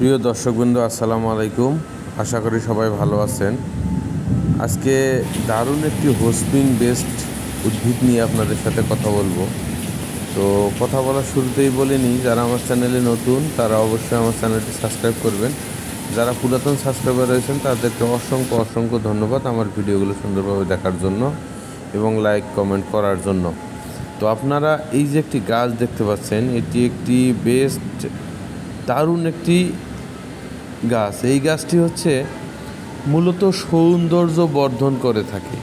প্রিয় দর্শকবৃন্দ, আসসালামু আলাইকুম। আশা করি সবাই ভালো আছেন। আজকে দারুণ একটি হোসপিং বেস্ট উদ্ভিদ নিয়ে আপনাদের সাথে কথা বলব। তো কথা বলার শুরুতেই বলিনি যারা আমার চ্যানেলে নতুন, তারা অবশ্যই আমার চ্যানেলটি সাবস্ক্রাইব করবেন। যারা পুরাতন সাবস্ক্রাইবার রয়েছেন, তাদেরকে অসংখ্য অসংখ্য ধন্যবাদ আমার ভিডিওগুলো সুন্দরভাবে দেখার জন্য এবং লাইক, কমেন্ট করার জন্য। তো আপনারা এই যে একটি গাছ দেখতে পাচ্ছেন, এটি একটি বেস্ট দারুণ একটি গাছ, এই গাছটি হচ্ছে মূলত সৌন্দর্য বর্ধন করে থাকে।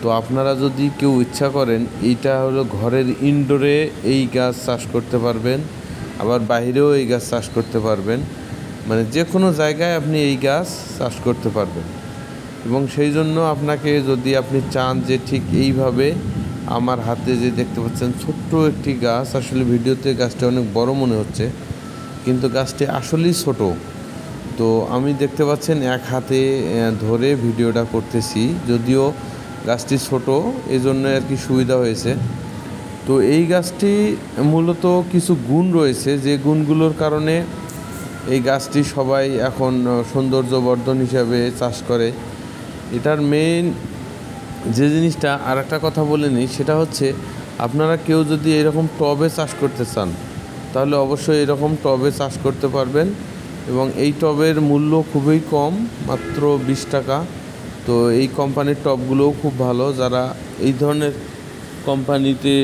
তো আপনারা যদি কেউ ইচ্ছা করেন, এইটা হলো ঘরের ইনডোরে এই গাছ চাষ করতে পারবেন, আবার বাইরেও এই গাছ চাষ করতে পারবেন। মানে যে কোনো জায়গায় আপনি এই গাছ চাষ করতে পারবেন। এবং সেই জন্য আপনাকে যদি আপনি চান যে ঠিক এইভাবে আমার হাতে যে দেখতে পাচ্ছেন ছোট্ট একটি গাছ, আসলে ভিডিওতে গাছটা অনেক বড় মনে হচ্ছে, কিন্তু গাছটি আসলেই ছোট। তো আমি দেখতে পাচ্ছেন এক হাতে ধরে ভিডিওটা করতেছি। যদিও গাছটি ছোট এই জন্য আর কি সুবিধা হয়েছে। তো এই গাছটি মূলত কিছু গুণ রয়েছে। যে গুণগুলোর কারণে এই গাছটি সবাই এখন সৌন্দর্য বর্ধন হিসাবে চাষ করে। এটার মেইন যে জিনিসটা আর একটা কথা বলে নিই, সেটা হচ্ছে আপনারা কেউ যদি এরকম টবে চাষ করতে চান, তাহলে অবশ্যই এরকম টবে চাষ করতে পারবেন। এবং এই টবের মূল্য খুবই কম, মাত্র বিশ টাকা। তো এই কোম্পানির টবগুলোও খুব ভালো। যারা এই ধরনের কোম্পানিতে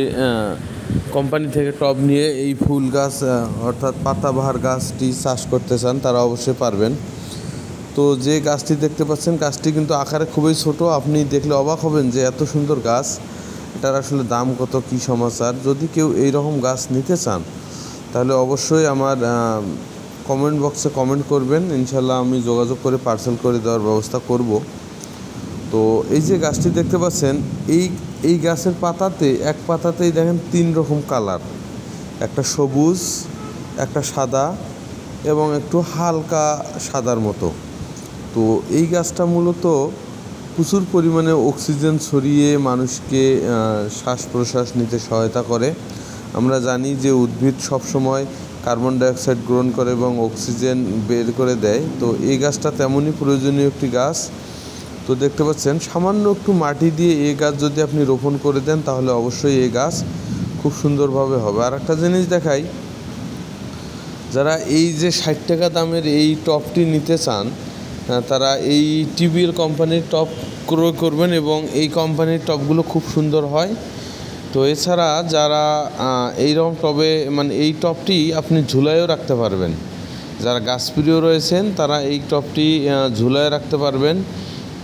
কোম্পানি থেকে টব নিয়ে এই ফুল গাছ অর্থাৎ পাতাবাহার গাছটি চাষ করতে চান, তারা অবশ্যই পারবেন। তো যে গাছটি দেখতে পাচ্ছেন, গাছটি কিন্তু আকারে খুবই ছোট। আপনি দেখলে অবাক হবেন যে এত সুন্দর গাছ। এটার আসলে দাম কত, কী সমাচার? যদি কেউ এই রকম গাছ নিতে চান, তাহলে অবশ্যই আমার কমেন্ট বক্সে কমেন্ট করবেন। ইনশাল্লাহ আমি যোগাযোগ করে পার্সেল করে দেওয়ার ব্যবস্থা করব। তো এই যে গাছটি দেখতে পাচ্ছেন, এই এই গাছের পাতাতে, এক পাতাতেই দেখেন তিন রকম কালার একটা সবুজ, একটা সাদা এবং একটু হালকা সাদার মতো। তো এই গাছটা মূলত প্রচুর পরিমাণে অক্সিজেন ছড়িয়ে মানুষকে শ্বাস প্রশ্বাস নিতে সহায়তা করে। আমরা জানি যে উদ্ভিদ সবসময় কার্বন ডাইঅক্সাইড গ্রহণ করে এবং অক্সিজেন বের করে দেয়। তো এই গাছটা তেমনই প্রয়োজনীয় একটি গাছ। তো দেখতে পাচ্ছেন, সামান্য একটু মাটি দিয়ে এই গাছ যদি আপনি রোপণ করে দেন, তাহলে অবশ্যই এই গাছ খুব সুন্দরভাবে হবে। আর একটা জিনিস দেখাই, যারা এই যে ষাট টাকা দামের এই টপটি নিতে চান তারা এই টিভিএল কোম্পানির টপ ক্রয় করবেন এবং এই কোম্পানির টপগুলো খুব সুন্দর হয়। তো এছাড়া যারা এইরকম টবে মানে এই টপটি আপনি ঝুলাইও রাখতে পারবেন। যারা গাছপ্রিয় রয়েছেন তারা এই টপটি আহ, ঝুলায় রাখতে পারবেন।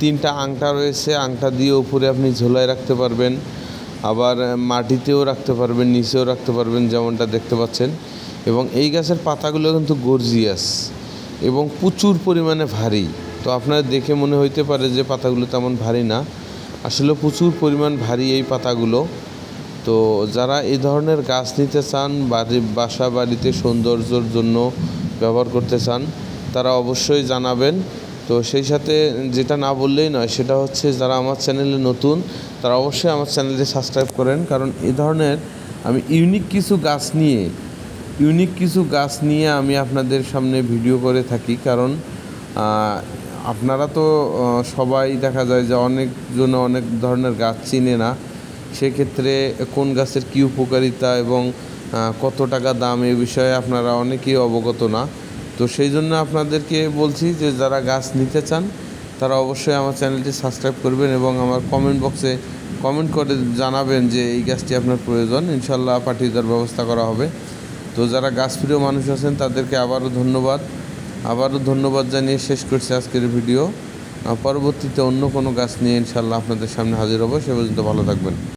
তিনটা আংটা রয়েছে আংটা দিয়ে উপরে আপনি ঝুলায় রাখতে পারবেন। আবার মাটিতেও রাখতে পারবেন নিচেও রাখতে পারবেন যেমনটা দেখতে পাচ্ছেন। এবং এই গাছের পাতাগুলো কিন্তু গর্জিয়াস এবং প্রচুর পরিমাণে ভারী। তো আপনার দেখে মনে হইতে পারে যে পাতাগুলো তেমন ভারী না। আসলে প্রচুর পরিমাণ ভারী এই পাতাগুলো। তো যারা এই ধরনের গাছ নিতে চান, বাড়ি বাসা বাড়িতে সৌন্দর্যর জন্য ব্যবহার করতে চান, তারা অবশ্যই জানাবেন। তো সেই সাথে যেটা না বললেই নয়, সেটা হচ্ছে যারা আমার চ্যানেলে নতুন, তারা অবশ্যই আমার চ্যানেলটি সাবস্ক্রাইব করেন। কারণ এই ধরনের আমি ইউনিক কিছু গাছ নিয়ে ইউনিক কিছু গাছ নিয়ে আমি আপনাদের সামনে ভিডিও করে থাকি। কারণ আপনারা তো সবাই দেখা যায় যে অনেকজন অনেক ধরনের গাছ চিনে না। সেক্ষেত্রে কোন গাছের কী উপকারিতা এবং কত টাকা দাম এ বিষয়ে আপনারা অনেকেই অবগত না। তো সেই জন্য আপনাদেরকে বলছি যে, যারা গাছ নিতে চান, তারা অবশ্যই আমার চ্যানেলটি সাবস্ক্রাইব করবেন এবং আমার কমেন্ট বক্সে কমেন্ট করে জানাবেন যে, এই গাছটি আপনার প্রয়োজন। ইনশাল্লাহ পাঠিয়ে দেওয়ার ব্যবস্থা করা হবে। তো যারা গাছপ্রিয় মানুষ আছেন, তাদেরকে আবারও ধন্যবাদ। আবারও ধন্যবাদ জানিয়ে শেষ করছি আজকের ভিডিও। পরবর্তীতে অন্য কোনো গাছ নিয়ে ইনশাল্লাহ আপনাদের সামনে হাজির হব। সে পর্যন্ত ভালো থাকবেন।